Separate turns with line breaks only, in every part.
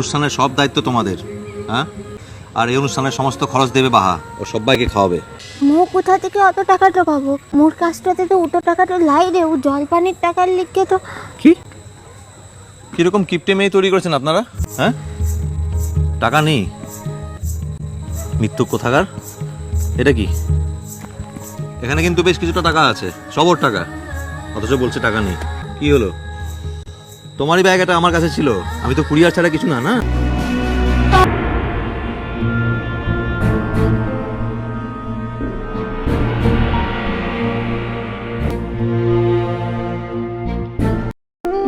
অনুষ্ঠানের সব দায়িত্ব তোমাদের হ্যাঁ? আর এই অনুষ্ঠানের সমস্ত খরচ দেবে বাহা ও সবাইকে খাওয়াবে।
মো কোথা থেকে অত টাকাটা পাবো? মোর কাজটাতে তো ওটো টাকাটা লাই রে ও জলপানির টাকার লিখে তো।
কি? কীরকম কিপটে মেয়ে তৈরি করেছেন আপনারা হ্যাঁ? টাকা নেই। মৃত্যু কোথাকার? এটা কি? এখানে কিন্তু বেশ কিছুটা টাকা আছে সবর টাকা। অথচ বলছে টাকা নেই। কি হলো? তোমারই ব্যাগ এটা আমার কাছে ছিল। আমি তো কুরিয়ার ছাড়া কিছু না না?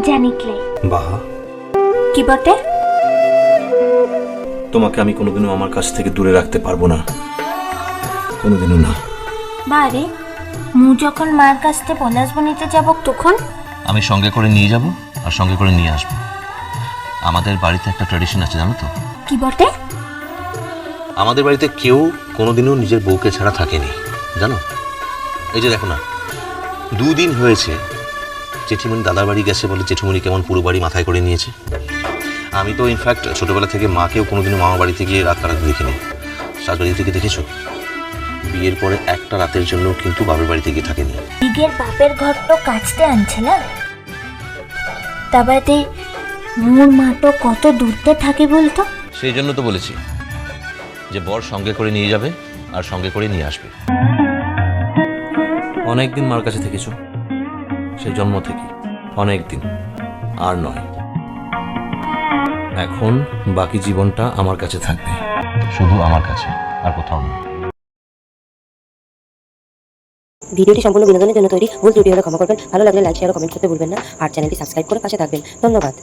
জানিকলে
বাহা।
কি বটে?
তোমাকে আমি কোনোদিনও আমার কাছ থেকে দূরে রাখতে পারব না। কোনোদিনও না।
বারে মু যখন মার কাছ থেকে পলাশব নিতে যাব তখন?
আমি সঙ্গে করে নিয়ে যাব। আর সঙ্গে করে নিয়ে আসব। আমাদের বাড়িতে একটা ট্র্যাডিশন আছে জানো তো?
কি বটে
আমাদের বাড়িতে কেউ কোনোদিনও নিজের বউকে ছাড়া থাকেনি জানো? এই যে দেখো না দুদিন হয়েছে জেঠিমণি দাদার বাড়ি গেছে বলে জেঠিমণি কেমন পুরো বাড়ি মাথায় করে নিয়েছে। আমি তো ইনফ্যাক্ট ছোটবেলা থেকে মাকেও কোনোদিনও মামা বাড়িতে গিয়ে রাত কাটাতে দেখিনি। শাশুড়ি থেকে দেখেছ? বিয়ের পরে একটা রাতের জন্য কিন্তু বাবার বাড়িতে গিয়ে থাকেনি।
বাপের ঘর তো কাচতে আনছে না? তা বাদে মোর মা তো কত দূরতে থাকে বলতো?
সেই জন্য তো বলেছি যে বর সঙ্গে করে নিয়ে যাবে আর সঙ্গে করে নিয়ে আসবে। অনেক দিন মার কাছে থেকেছো। সেই জন্ম থেকে অনেক দিন আর নয়। এখন বাকি জীবনটা আমার কাছে থাকবে। শুধু আমার কাছে, আর কোথাও না
ভিডিওটি সম্পূর্ণ বিনোদনের জন্য তৈরি। ভুল ত্রুটি হলে ক্ষমা করবেন। ভালো লাগলে লাইক শেয়ার ও কমেন্ট করতে ভুলবেন না। আর চ্যানেলটি সাবস্ক্রাইব করে পাশে থাকবেন। ধন্যবাদ।